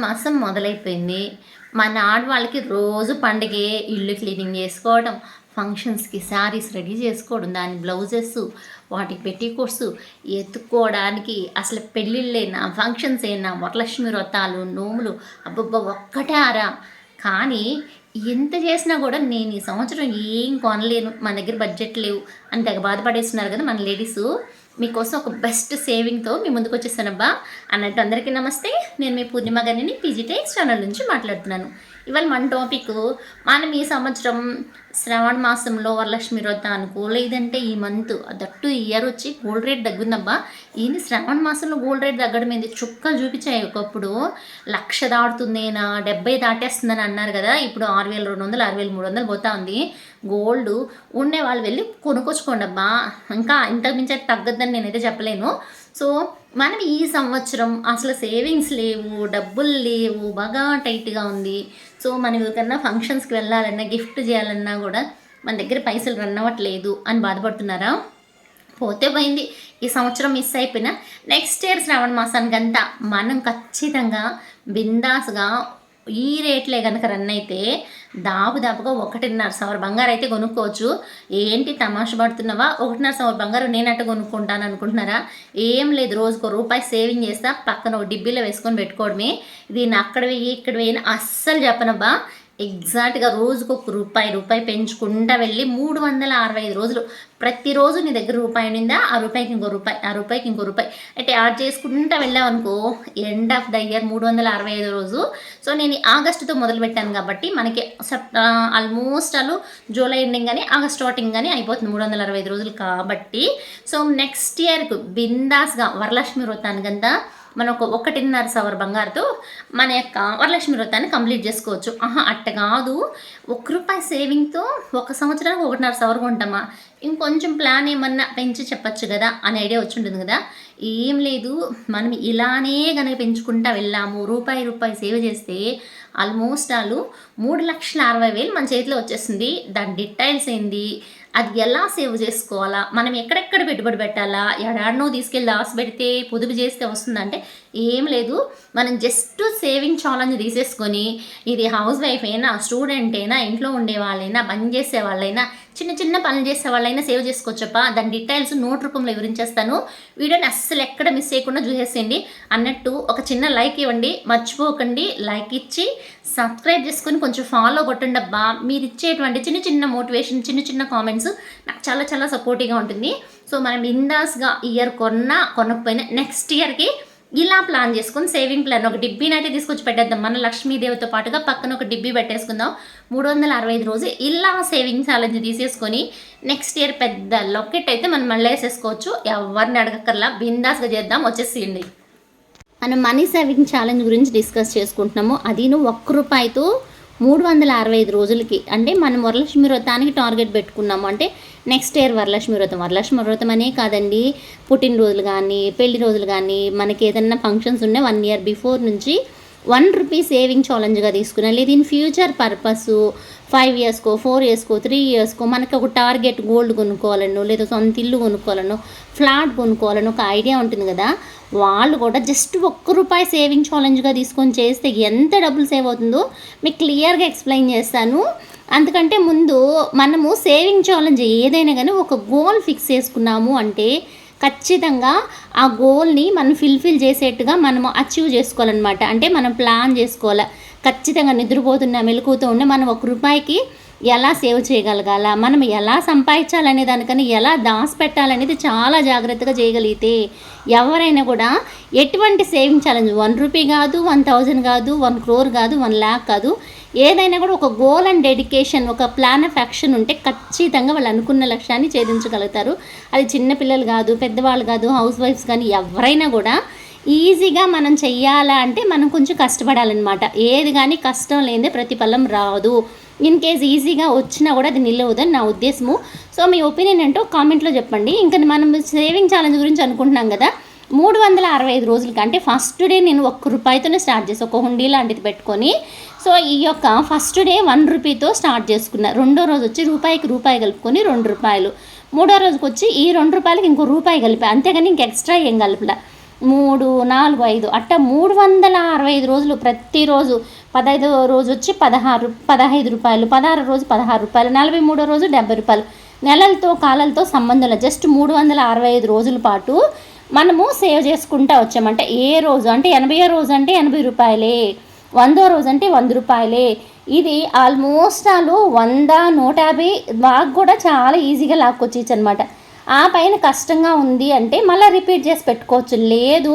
మాసం మొదలైపోయింది. మన ఆడవాళ్ళకి రోజు పండగే ఇల్లు క్లీనింగ్ చేసుకోవడం ఫంక్షన్స్కి శారీస్ రెడీ చేసుకోవడం దాని బ్లౌజెస్ వాటికి పెట్టి కోర్సు ఎత్తుక్కోవడానికి అసలు పెళ్ళిళ్ళైనా ఫంక్షన్స్ అయినా వరలక్ష్మి వ్రతాలు నోములు అబ్బబ్బ ఒక్కటే ఆరా కానీ ఎంత చేసినా కూడా నేను ఈ సంవత్సరం ఏం కొనలేను. మన దగ్గర బడ్జెట్ లేవు. అని తెగ బాధపడేస్తున్నారు కదా మన లేడీస్. మీకోసం ఒక బెస్ట్ సేవింగ్తో మీ ముందుకు వచ్చేసానబ్బా అన్నట్టు అందరికీ నమస్తే. నేను మీ పూర్ణిమ గారిని పీజీటెక్స్ ఛానల్ నుంచి మాట్లాడుతున్నాను. ఇవాళ మన టాపిక్ మనం ఈ సంవత్సరం శ్రావణ మాసంలో వరలక్ష్మి వ్రతానికి లేదంటే ఈ మంత్ దట్టు ఇయర్ వచ్చి గోల్డ్ రేట్ తగ్గుందబ్బా. ఈయన శ్రావణ మాసంలో గోల్డ్ రేట్ తగ్గడం ఏంది? చుక్కలు చూపించాయి ఒకప్పుడు. లక్ష దాటుతుందేనా? డెబ్బై దాటేస్తుందని అన్నారు కదా. ఇప్పుడు ఆరు వేల రెండు వందలు ఆరు వేల మూడు వందలు పోతా ఉంది. గోల్డ్ ఉండే వాళ్ళు వెళ్ళి కొనుక్కొచ్చుకోండి అబ్బా. ఇంకా ఇంతకుమించి అయితే తగ్గద్దని నేనైతే చెప్పలేను. సో మనం ఈ సంవత్సరం అసలు సేవింగ్స్ లేవు డబ్బులు లేవు బాగా టైట్గా ఉంది. సో మనం ఎవరికన్నా ఫంక్షన్స్కి వెళ్ళాలన్నా గిఫ్ట్ చేయాలన్నా కూడా మన దగ్గర పైసలు రన్ అవ్వట్లేదు అని బాధపడుతున్నారా? పోతే పోయింది. ఈ సంవత్సరం మిస్ అయిపోయినా. నెక్స్ట్ ఇయర్ శ్రావణ మాసానికంతా మనం ఖచ్చితంగా బిందాస్గా ఈ రేట్లే కనుక రన్ అయితే దాపు దాపుగా ఒకటిన్నర సవర్ బంగారు అయితే కొనుక్కోవచ్చు. ఏంటి తమాష పడుతున్నావా? ఒకటిన్నర సవర్ బంగారు నేను అట్ట కొనుక్కుంటాను అనుకుంటున్నారా? ఏం లేదు రోజుకో రూపాయి సేవింగ్ చేస్తా పక్కన ఒక డిబ్బీలో వేసుకొని పెట్టుకోవడమే. దీన్ని అక్కడ వెయ్యి ఇక్కడ వెయ్యి అస్సలు చెప్పనబ్బా. ఎగ్జాక్ట్గా రోజుకు ఒక రూపాయి రూపాయి పెంచుకుంటా వెళ్ళి మూడు వందల అరవై ఐదు రోజులు. ప్రతిరోజు నీ దగ్గర రూపాయి ఉండిందా? ఆ రూపాయికి ఇంకో రూపాయి ఆ రూపాయికి ఇంకో రూపాయి. అంటే యాడ్ చేసుకుంటా వెళ్ళావు అనుకో ఎండ్ ఆఫ్ ద ఇయర్ మూడు వందల అరవై ఐదు రోజు. సో నేను ఆగస్టుతో మొదలుపెట్టాను కాబట్టి మనకి సెప్ ఆల్మోస్ట్ అలు జూలై ఎండింగ్ కానీ ఆగస్ట్ స్టార్టింగ్ కానీ అయిపోతుంది మూడు వందల అరవై ఐదు రోజులు కాబట్టి. సో నెక్స్ట్ ఇయర్కు బిందాస్గా వరలక్ష్మి వ్రతానికంతా మనం ఒక ఒకటిన్నర సవర్ బంగారుతో మన యొక్క వరలక్ష్మి వ్రతాన్ని కంప్లీట్ చేసుకోవచ్చు. ఆహా అట్ట కాదు. ఒక రూపాయి సేవింగ్తో ఒక సంవత్సరానికి ఒకటిన్నర సవర్ కొంటామా ఇంకొంచెం ప్లాన్ ఏమన్నా పెంచి చెప్పచ్చు కదా అనే ఐడియా వచ్చి ఉంటుంది కదా. ఏం లేదు. మనం ఇలానే కనుక పెంచుకుంటా వెళ్ళాము రూపాయి రూపాయి సేవ్ చేస్తే ఆల్మోస్ట్ వాళ్ళు మూడు లక్షల అరవై వేలు మన చేతిలో వచ్చేస్తుంది. దాని డీటెయిల్స్ ఏంది? అది ఎలా సేవ్ చేసుకోవాలా? మనం ఎక్కడెక్కడ పెట్టుబడి పెట్టాలా? ఎడాడనో తీసుకెళ్ళి లాస్ పెడితే పొదుపు చేస్తే వస్తుందంటే ఏం లేదు. మనం జస్ట్ సేవింగ్ ఛాలెంజ్ తీసేసుకొని ఇది హౌస్ వైఫ్ అయినా స్టూడెంట్ అయినా ఇంట్లో ఉండే వాళ్ళైనా పని చేసే వాళ్ళైనా చిన్న చిన్న పనులు చేసే వాళ్ళైనా సేవ్ చేసుకోవచ్చప్పా. దాని డీటెయిల్స్ నోట్ రూపంలో వివరించేస్తాను. వీడియోని అస్సలు ఎక్కడ మిస్ చేయకుండా చూసేసేయండి. అన్నట్టు ఒక చిన్న లైక్ ఇవ్వండి. మర్చిపోకండి. లైక్ ఇచ్చి సబ్స్క్రైబ్ చేసుకొని కొంచెం ఫాలో కొట్టండి అబ్బా. మీరు ఇచ్చేటువంటి చిన్న చిన్న మోటివేషన్ చిన్న చిన్న కామెంట్స్ నాకు చాలా చాలా సపోర్టివ్గా ఉంటుంది. సో మనం ఇందాస్గా ఇయర్ కొన్నా కొనకపోయినా నెక్స్ట్ ఇయర్కి ఇలా ప్లాన్ చేసుకుని సేవింగ్ ప్లాన్ ఒక డిబ్బీనైతే తీసుకొచ్చి పెట్టేద్దాం. మన లక్ష్మీదేవితో పాటుగా పక్కన ఒక డిబ్బీ పెట్టేసుకుందాం. మూడు వందల అరవై ఐదు రోజు ఇలా సేవింగ్ ఛాలెంజ్ తీసేసుకొని నెక్స్ట్ ఇయర్ పెద్ద లొకెట్ అయితే మనం మళ్ళీ వేసేసుకోవచ్చు. ఎవరిని అడగక్కర్లా. బిందాస్గా చేద్దాం. వచ్చేసేయండి. మనం మనీ సేవింగ్ ఛాలెంజ్ గురించి డిస్కస్ చేసుకుంటున్నాము. అది నువ్వు ఒక్క రూపాయితో మూడు వందల అరవై ఐదు రోజులకి అంటే మనం వరలక్ష్మి వ్రతానికి టార్గెట్ పెట్టుకున్నాము. అంటే నెక్స్ట్ ఇయర్ వరలక్ష్మి వ్రతం. వరలక్ష్మి వ్రతం అనే కాదండి పుట్టినరోజులు కానీ పెళ్ళి రోజులు కానీ మనకి ఏదైనా ఫంక్షన్స్ ఉన్నాయి వన్ ఇయర్ బిఫోర్ నుంచి వన్ రూపీ సేవింగ్ ఛాలెంజ్గా తీసుకున్నా. లేదు ఇన్ ఫ్యూచర్ పర్పస్ ఫైవ్ ఇయర్స్కో ఫోర్ ఇయర్స్కో త్రీ ఇయర్స్కో మనకి ఒక టార్గెట్ గోల్డ్ కొనుక్కోవాలనో లేదా సొంత ఇల్లు కొనుక్కోవాలనో ఫ్లాట్ కొనుక్కోవాలనో ఒక ఐడియా ఉంటుంది కదా. వాళ్ళు కూడా జస్ట్ ఒక్క రూపాయి సేవింగ్ ఛాలెంజ్గా తీసుకొని చేస్తే ఎంత డబ్బులు సేవ్ అవుతుందో మీకు క్లియర్గా ఎక్స్ప్లెయిన్ చేస్తాను. అందుకంటే ముందు మనము సేవింగ్ ఛాలెంజ్ ఏదైనా కానీ ఒక గోల్ ఫిక్స్ చేసుకున్నాము అంటే ఖచ్చితంగా ఆ గోల్ని మనం ఫిల్ఫిల్ చేసేట్టుగా మనము అచీవ్ చేసుకోవాలన్నమాట. అంటే మనం ప్లాన్ చేసుకోవాలి. ఖచ్చితంగా నిద్రపోతున్న మెలకువతో ఉన్న మనం ఒక రూపాయికి ఎలా సేవ్ చేయగలగాల? మనం ఎలా సంపాదించాలనే దానికని ఎలా దాచిపెట్టాలనేది చాలా జాగ్రత్తగా చేయగలిగితే ఎవరైనా కూడా ఎటువంటి సేవింగ్ ఛాలెంజ్ వన్ రూపీ కాదు వన్ థౌజండ్ కాదు వన్ క్రోర్ కాదు వన్ ల్యాక్ కాదు ఏదైనా కూడా ఒక గోల్ అండ్ డెడికేషన్ ఒక ప్లాన్ ఆఫ్ యాక్షన్ ఉంటే ఖచ్చితంగా వాళ్ళు అనుకున్న లక్ష్యాన్ని ఛేదించగలుగుతారు. అది చిన్నపిల్లలు కాదు పెద్దవాళ్ళు కాదు హౌస్ వైఫ్స్ కానీ ఎవరైనా కూడా ఈజీగా మనం చెయ్యాలా అంటే మనం కొంచెం కష్టపడాలన్నమాట. ఏది కానీ కష్టం లేదే ప్రతిఫలం రాదు. ఇన్ కేస్ ఈజీగా వచ్చినా కూడా అది నిలవదని నా ఉద్దేశము. సో మీ ఒపీనియన్ ఏంటో కామెంట్లో చెప్పండి. ఇంకా మనం సేవింగ్ ఛాలెంజ్ గురించి అనుకుంటున్నాం కదా. మూడు వందల అరవై ఐదు రోజులకి అంటే ఫస్ట్ డే నేను ఒక్క రూపాయితోనే స్టార్ట్ చేసి ఒక హుండీ లాంటిది పెట్టుకొని సో ఈ యొక్క ఫస్ట్ డే వన్ రూపీతో స్టార్ట్ చేసుకున్నా. రెండో రోజు వచ్చి రూపాయికి రూపాయి కలుపుకొని రెండు రూపాయలు. మూడో రోజుకి వచ్చి ఈ రెండు రూపాయలకి ఇంకో రూపాయి కలిపా. అంతేగాని ఇంక ఎక్స్ట్రా ఏం కలపలే. మూడు నాలుగు ఐదు. అట్ట మూడు వందల అరవై ఐదు రోజులు ప్రతిరోజు పదహైదు రోజు వచ్చి పదహారు పదహైదు రూపాయలు పదహారు రోజు పదహారు రూపాయలు నలభై మూడో రోజు డెబ్బై రూపాయలు. నెలలతో కాలాలతో సంబంధం లేదు. జస్ట్ మూడు వందల అరవై ఐదు రోజుల పాటు మనము సేవ్ చేసుకుంటా వచ్చామంటే ఏ రోజు? అంటే ఎనభై రోజు అంటే ఎనభై రూపాయలే. వందో రోజు అంటే వంద రూపాయలే. ఇది ఆల్మోస్ట్ వాళ్ళు వంద నూట యాభై బాగా కూడా చాలా ఈజీగా లాక్కొచ్చేయచ్చు అనమాట ఆ పైన కష్టంగా ఉంది అంటే మళ్ళీ రిపీట్ చేసి పెట్టుకోవచ్చు. లేదు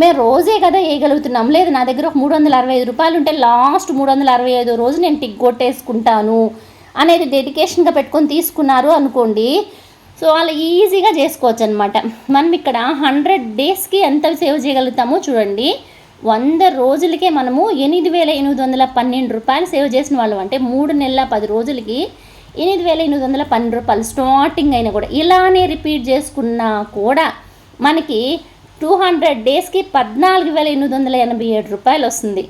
మేము రోజే కదా వేయగలుగుతున్నాం. లేదు నా దగ్గర ఒక మూడు వందల అరవై ఐదు రూపాయలు ఉంటే లాస్ట్ మూడు వందల అరవై ఐదు రోజు నేను టిక్ కొట్టేసుకుంటాను అనేది డెడికేషన్గా పెట్టుకొని తీసుకున్నారు అనుకోండి. సో అలా ఈజీగా చేసుకోవచ్చు అనమాట మనం ఇక్కడ హండ్రెడ్ డేస్కి ఎంత సేవ్ చేయగలుగుతామో చూడండి. వంద రోజులకే మనము ఎనిమిది వేల ఎనిమిది వందల పన్నెండు రూపాయలు సేవ్ చేసిన వాళ్ళం. అంటే మూడు నెలల పది రోజులకి ఎనిమిది వేల ఎనిమిది వందల పన్నెండు రూపాయలు స్టార్టింగ్ అయినా కూడా ఇలానే రిపీట్ చేసుకున్నా కూడా మనకి టూ హండ్రెడ్ డేస్కి పద్నాలుగు వేల ఎనిమిది వందల ఎనభై ఏడు రూపాయలు వస్తుంది.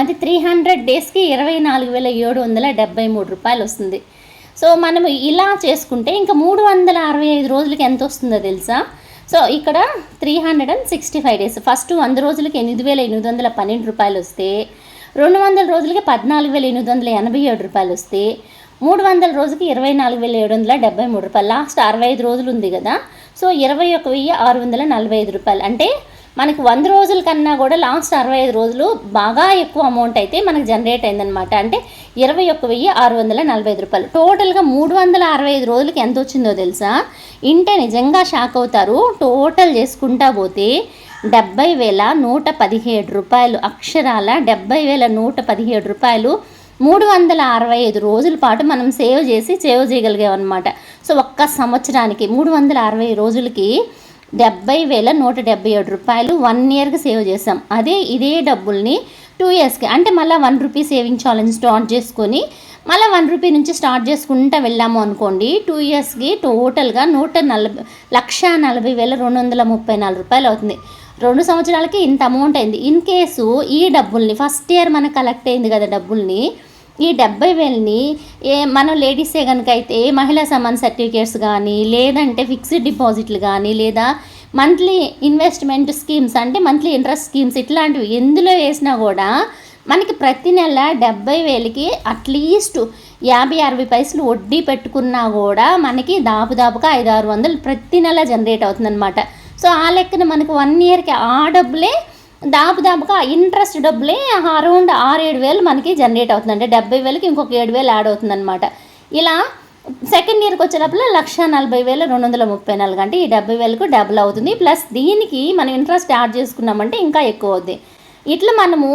అది త్రీ హండ్రెడ్ డేస్కి ఇరవై నాలుగు వేల ఏడు వందల డెబ్బై మూడు రూపాయలు వస్తుంది. సో మనం ఇలా చేసుకుంటే ఇంకా మూడు వందల అరవై ఐదు రోజులకి ఎంత వస్తుందో తెలుసా? సో ఇక్కడ three hundred and sixty five days first వంద రోజులకి ఎనిమిది వేల ఎనిమిది వందల పన్నెండు రూపాయలు వస్తే రెండు వందల రోజులకి పద్నాలుగు వేల ఎనిమిది వందల ఎనభై ఏడు రూపాయలు వస్తే మూడు వందల రోజుకి ఇరవై నాలుగు వేల ఏడు వందల డెబ్బై మూడు రూపాయలు. లాస్ట్ అరవై ఐదు రోజులు ఉంది కదా. సో ఇరవై ఒక వెయ్యి ఆరు వందల నలభై ఐదు రూపాయలు. అంటే మనకి వంద రోజుల కన్నా కూడా లాస్ట్ అరవై ఐదు రోజులు బాగా ఎక్కువ అమౌంట్ అయితే మనకు జనరేట్ అయిందనమాట అంటే ఇరవై ఒక్క వెయ్యి ఆరు వందల నలభై ఐదు రూపాయలు. టోటల్గా మూడు వందల అరవై ఐదు రోజులకి ఎంత వచ్చిందో తెలుసా? ఇంటే నిజంగా షాక్ అవుతారు. టోటల్ చేసుకుంటా పోతే డెబ్బై వేల నూట పదిహేడు రూపాయలు. అక్షరాల డెబ్బై వేల నూట పదిహేడు రూపాయలు మూడు వందల అరవై ఐదు రోజుల పాటు మనం సేవ్ చేసి సేవ్ చేయగలిగామన్నమాట. సో ఒక్క సంవత్సరానికి మూడు వందల అరవై రోజులకి డెబ్బై వేల నూట డెబ్బై ఏడు రూపాయలు వన్ ఇయర్కి సేవ్ చేసాం అదే ఇదే డబ్బుల్ని టూ ఇయర్స్కి అంటే మళ్ళీ one rupee saving challenge start చేసుకొని మళ్ళీ వన్ రూపీ నుంచి స్టార్ట్ చేసుకుంటూ వెళ్ళాము అనుకోండి టూ ఇయర్స్కి టోటల్గా నూట నలభై లక్ష నలభై వేల రెండు వందల ముప్పై నాలుగు రూపాయలు అవుతుంది. రెండు సంవత్సరాలకి ఇంత అమౌంట్ అయింది. ఇన్ కేసు ఈ డబ్బుల్ని ఫస్ట్ ఇయర్ మనకు కలెక్ట్ అయింది కదా డబ్బుల్ని ఈ డెబ్బై వేలని ఏ మనం లేడీసే కనుక అయితే మహిళా సమాన్ సర్టిఫికేట్స్ కానీ లేదంటే ఫిక్స్డ్ డిపాజిట్లు కానీ లేదా మంత్లీ ఇన్వెస్ట్మెంట్ స్కీమ్స్ అంటే మంత్లీ ఇంట్రెస్ట్ స్కీమ్స్ ఇట్లాంటివి ఎందులో వేసినా కూడా మనకి ప్రతి నెల డెబ్బై వేలకి అట్లీస్ట్ యాభై అరవై పైసలు వడ్డీ పెట్టుకున్నా కూడా మనకి దాపు దాపుగా ఐదు ఆరు వందలు ప్రతి నెల జనరేట్ అవుతుందన్నమాట. సో ఆ లెక్కన మనకు వన్ ఇయర్కి ఆ డబ్బులే దాపు దాపుగా ఇంట్రెస్ట్ డబ్బులే అరౌండ్ ఆరు ఏడు వేలు మనకి జనరేట్ అవుతుంది అంటే డెబ్బై వేలకి ఇంకొక ఏడు వేలు యాడ్ అవుతుందన్నమాట. ఇలా సెకండ్ ఇయర్కి వచ్చేటప్పుడు లక్ష నలభై వేల రెండు వందల ముప్పై నాలుగు అంటే ఈ డెబ్బై వేలకు డబుల్ అవుతుంది. ప్లస్ దీనికి మనం ఇంట్రెస్ట్ యాడ్ చేసుకున్నామంటే ఇంకా ఎక్కువ అవుద్ది. ఇట్లా మనము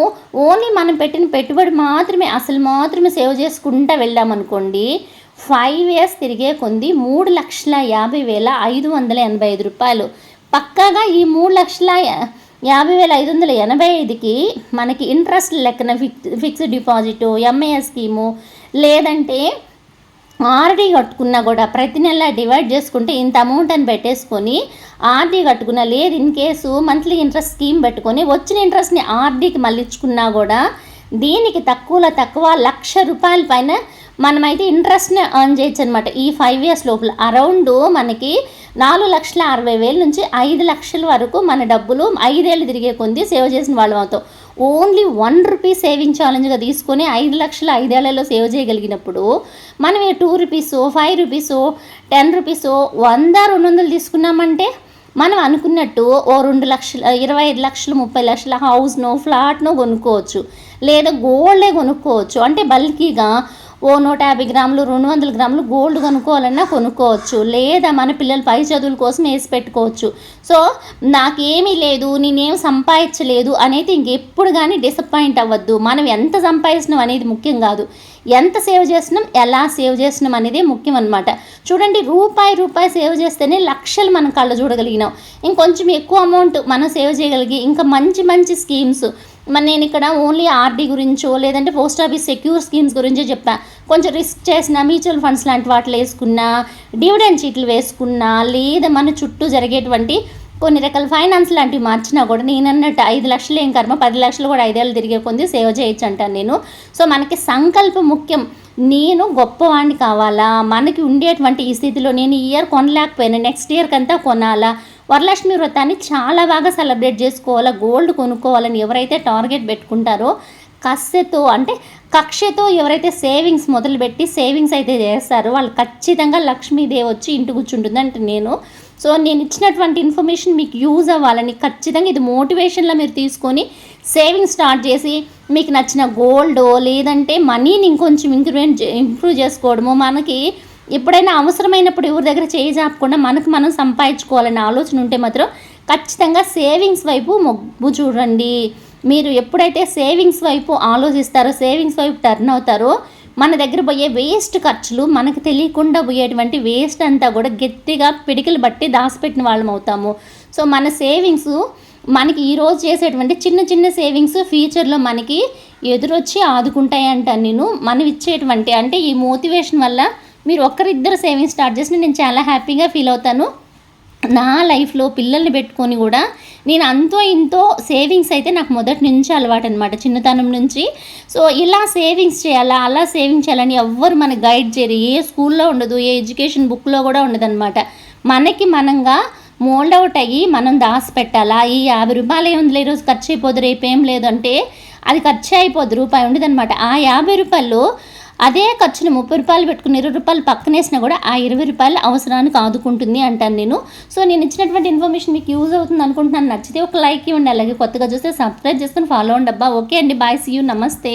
ఓన్లీ మనం పెట్టిన పెట్టుబడి మాత్రమే అసలు మాత్రమే సేవ్ చేసుకుంటూ వెళ్ళామనుకోండి ఫైవ్ ఇయర్స్ తిరిగే కొంది మూడు లక్షల యాభై వేల ఐదు వందల ఎనభై ఐదు రూపాయలు. పక్కాగా ఈ మూడు లక్షల యాభై వేల ఐదు వందల ఎనభై ఐదుకి మనకి ఇంట్రెస్ట్ లెక్కన fix fixed deposit MIS scheme లేదంటే ఆర్డీ కట్టుకున్నా కూడా ప్రతి నెల డివైడ్ చేసుకుంటే ఇంత అమౌంట్ అని పెట్టేసుకొని ఆర్డీ కట్టుకున్నా లేదు in case monthly interest scheme పెట్టుకొని వచ్చిన ఇంట్రెస్ట్ని ఆర్డీకి మళ్ళించుకున్నా కూడా దీనికి తక్కువలో తక్కువ లక్ష రూపాయల పైన మనమైతే ఇంట్రెస్ట్ని ఎర్న్ చేయొచ్చు అనమాట ఈ ఫైవ్ ఇయర్స్ లోపల అరౌండ్ మనకి నాలుగు లక్షల అరవై వేల నుంచి ఐదు లక్షల వరకు మన డబ్బులు ఐదేళ్ళు తిరిగే కొంది సేవ్ చేసిన వాళ్ళం అవుతాం. ఓన్లీ వన్ రూపీ సేవింగ్ ఛాలెంజ్గా తీసుకొని ఐదు లక్షల ఐదేళ్ళలో సేవ్ చేయగలిగినప్పుడు మనం two rupees five rupees ten rupees వంద రెండు వందలు తీసుకున్నామంటే మనం అనుకున్నట్టు ఓ రెండు లక్షల ఇరవై ఐదు లక్షలు ముప్పై లక్షల హౌస్నో ఫ్లాట్నో కొనుక్కోవచ్చు. లేదా గోల్డే కొనుక్కోవచ్చు. అంటే బల్కీగా ఓ నూట యాభై గ్రాములు రెండు వందల గ్రాములు గోల్డ్ కొనుక్కోవాలన్నా కొనుక్కోవచ్చు. లేదా మన పిల్లల పై చదువుల కోసం వేసి పెట్టుకోవచ్చు. సో నాకేమీ లేదు నేనేం సంపాదించలేదు అనేది ఇంకెప్పుడు కానీ డిసప్పాయింట్ అవ్వద్దు. మనం ఎంత సంపాదించినాం అనేది ముఖ్యం కాదు. ఎంత సేవ్ చేస్తున్నాం ఎలా సేవ్ చేస్తున్నాం అనేది ముఖ్యం అనమాట చూడండి రూపాయి రూపాయి సేవ్ చేస్తేనే లక్షలు మనం కళ్ళ చూడగలిగినాం. ఇంకొంచెం ఎక్కువ అమౌంట్ మనం సేవ్ చేయగలిగి ఇంకా మంచి మంచి స్కీమ్స్ మరి నేను ఇక్కడ ఓన్లీ ఆర్డీ గురించో లేదంటే పోస్ట్ ఆఫీస్ సెక్యూర్ స్కీమ్స్ గురించో చెప్పా. కొంచెం రిస్క్ చేసిన మ్యూచువల్ ఫండ్స్ లాంటి వాటిలో వేసుకున్నా డివిడెండ్ చీట్లు వేసుకున్నా లేదా మన చుట్టూ జరిగేటువంటి కొన్ని రకాల ఫైనాన్స్ లాంటివి మార్చినా కూడా నేను అన్నట్టు ఐదు లక్షలు ఏం కర్మ పది లక్షలు కూడా ఐదేళ్ళు తిరిగే కొంది సేవ్ చేయొచ్చు అంటాను నేను. సో మనకి సంకల్పం ముఖ్యం. నేను గొప్పవాడిని కావాలా? మనకి ఉండేటువంటి ఈ స్థితిలో నేను ఈ ఇయర్ కొనలేకపోయినా నెక్స్ట్ ఇయర్కి అంతా కొనాలా? వరలక్ష్మి వ్రతాన్ని చాలా బాగా సెలబ్రేట్ చేసుకోవాలా గోల్డ్ కొనుక్కోవాలని ఎవరైతే టార్గెట్ పెట్టుకుంటారో కస్యతో అంటే కక్షతో ఎవరైతే సేవింగ్స్ మొదలుపెట్టి సేవింగ్స్ అయితే చేస్తారో వాళ్ళు ఖచ్చితంగా లక్ష్మీదేవి వచ్చి ఇంటి కూర్చుంటుంది అంటే నేను. సో నేను ఇచ్చినటువంటి ఇన్ఫర్మేషన్ మీకు యూజ్ అవ్వాలని ఖచ్చితంగా ఇది మోటివేషన్లో మీరు తీసుకొని సేవింగ్ స్టార్ట్ చేసి మీకు నచ్చిన గోల్డ్ లేదంటే మనీని ఇంకొంచెం ఇంక్రిమెంట్ ఇంప్రూవ్ చేసుకోవడము మనకి ఎప్పుడైనా అవసరమైనప్పుడు ఎవరి దగ్గర చేయిజాపకుండా మనకు మనం సంపాదించుకోవాలనే ఆలోచన ఉంటే మాత్రం ఖచ్చితంగా సేవింగ్స్ వైపు మొగ్గు చూడండి. మీరు ఎప్పుడైతే సేవింగ్స్ వైపు ఆలోచిస్తారో సేవింగ్స్ వైపు టర్న్ అవుతారో మన దగ్గర పోయే వేస్ట్ ఖర్చులు మనకు తెలియకుండా పోయేటువంటి వేస్ట్ అంతా కూడా గట్టిగా పిడికిలు బట్టి దాచిపెట్టిన వాళ్ళం అవుతాము. సో మన సేవింగ్స్ మనకి ఈరోజు చేసేటువంటి చిన్న చిన్న సేవింగ్స్ ఫ్యూచర్లో మనకి ఎదురొచ్చి ఆదుకుంటాయంట. నేను మనం ఇచ్చేటువంటి అంటే ఈ మోటివేషన్ వల్ల మీరు ఒక్కరిద్దరు సేవింగ్స్ స్టార్ట్ చేసిన నేను చాలా హ్యాపీగా ఫీల్ అవుతాను. నా లైఫ్లో పిల్లల్ని పెట్టుకొని కూడా నేను అంతో ఇంతో సేవింగ్స్ అయితే నాకు మొదటి నుంచి అలవాటు అనమాట చిన్నతనం నుంచి. సో ఇలా సేవింగ్స్ చేయాలా అలా సేవింగ్ చేయాలని ఎవ్వరు మనకు గైడ్ చేయరు. ఏ స్కూల్లో ఉండదు ఏ ఎడ్యుకేషన్ బుక్లో కూడా ఉండదన్నమాట. మనకి మనంగా మోల్డ్ అవుట్ అయ్యి మనం దాసి పెట్టాలా ఈ యాభై రూపాయలు ఏముంది ఈరోజు ఖర్చు అయిపోదు రేపు ఏం లేదంటే అది ఖర్చు అయిపోద్ది రూపాయి ఉండదన్నమాట. ఆ యాభై రూపాయలు అదే ఖర్చును ముప్పై రూపాయలు పెట్టుకుని ఇరవై రూపాయలు పక్కనేసినా కూడా ఆ ఇరవై రూపాయలు అవసరానికి ఆదుకుంటుంది అంటాను నేను. సో నేను ఇచ్చినటువంటి ఇన్ఫర్మేషన్ మీకు యూజ్ అవుతుంది అనుకుంటున్నాను. నచ్చితే ఒక లైక్ ఇవ్వండి. అలాగే కొత్తగా చూస్తే సబ్స్క్రైబ్ చేసుకుని ఫాలో అవ్వండి అబ్బా. ఓకే అండి. బాయ్. See you. నమస్తే.